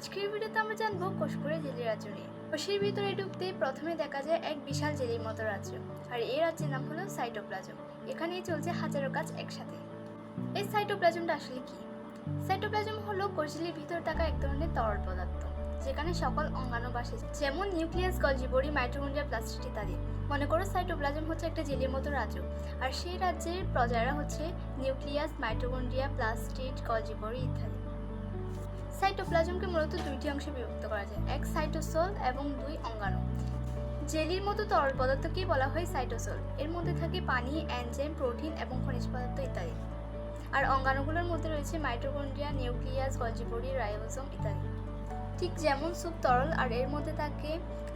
আজকের ভিডিওতে আমরা জানব কোষপুরে জেলি রাজ্য কোষের ভিতরে ঢুকতে প্রথমে দেখা যায় এক বিশাল জেলির মতো রাজ্য, আর এই রাজ্যের নাম হলো সাইটোপ্লাজম। এখানেই চলছে হাজারো কাজ একসাথে। এই সাইটোপ্লাজমটা আসলে কি? সাইটোপ্লাজম হলো কোষঝিলির ভিতরে থাকা এক ধরনের তরল পদার্থ, যেখানে সকল অঙ্গাণু বাসে যেমন নিউক্লিয়াস, গলজিবরি, মাইটোকন্ড্রিয়া, প্লাস্টিড ইত্যাদি। মনে করো সাইটোপ্লাজম হচ্ছে একটা জেলির মতো রাজ্য, আর সেই রাজ্যের প্রজারা হচ্ছে নিউক্লিয়াস, মাইটোকন্ড্রিয়া, প্লাস্টিড, গলজিবরি ইত্যাদি। সাইটোপ্লাজমকে মূলত দুইটি অংশে বিভক্ত করা যায়, এক সাইটোসোল এবং দুই অঙ্গাণু। জেলির মতো তরল পদার্থকেই বলা হয় সাইটোসোল। এর মধ্যে থাকে পানি, এনজাইম, প্রোটিন এবং খনিজ পদার্থ ইত্যাদি। আর অঙ্গাণুগুলোর মধ্যে রয়েছে মাইটোকন্ড্রিয়া, নিউক্লিয়াস গলজিবরি রাইবোসোম ইত্যাদি। ঠিক যেমন স্যুপ তরল আর এর মধ্যে থাকে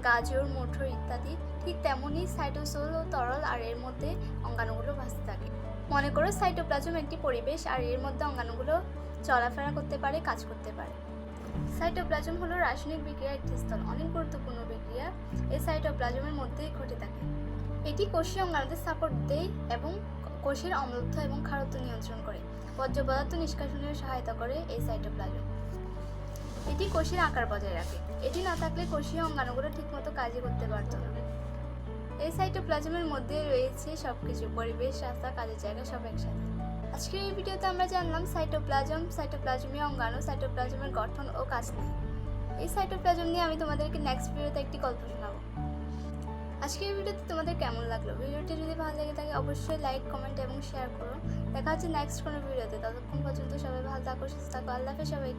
গাজর মোটর ইত্যাদি, ঠিক তেমনই সাইটোসোল ও তরল আর এর মধ্যে অঙ্গাণুগুলো ভাসতে থাকে। মনে করো সাইটোপ্লাজম একটি পরিবেশ আর এর মধ্যে অঙ্গাণুগুলো চলাফেরা করতে পারে, কাজ করতে পারে। সাইটোপ্লাজম হলো রাসায়নিক বিক্রিয়ার একটি স্থল অনেক গুরুত্বপূর্ণ বিক্রিয়া এই সাইটোপ্লাজমের মধ্যেই ঘটে থাকে। এটি কোষীয় অঙ্গাণুদের সাপোর্ট দেয় এবং কোষের অম্লত্ব এবং খারত্ব নিয়ন্ত্রণ করে বর্জ্য পদার্থ নিষ্কাশনের সহায়তা করে এই সাইটোপ্লাজম। এটি কোষের আকার বজায় রাখে। এটি না থাকলে কোষীয় অঙ্গাণুগুলো ঠিকমতো কাজই করতে পারতো না। এই সাইটোপ্লাজমের মধ্যে রয়েছে সবকিছু, পরিবেশ, রাস্তা, কাজের জায়গা সব একসাথে। আজকের এই ভিডিওতে আমরা জানলাম সাইটোপ্লাজম সাইটোপ্লাজমীয় অঙ্গাণু, সাইটোপ্লাজমের গঠন ও কাজ নিয়ে। এই সাইটোপ্লাজম নিয়ে আমি তোমাদেরকে নেক্সট ভিডিওতে একটি গল্প শোনাবো। আজকের ভিডিওতে তোমাদের কেমন লাগল? ভিডিওটি যদি ভালো লেগে থাকে, অবশ্যই লাইক কমেন্ট এবং শেয়ার করো। দেখা হচ্ছে নেক্সট কোনো ভিডিওতে ততক্ষণ পর্যন্ত সবাই ভালো থাকো, সুস্থ থাকো। আল্লাহ সবাইকে।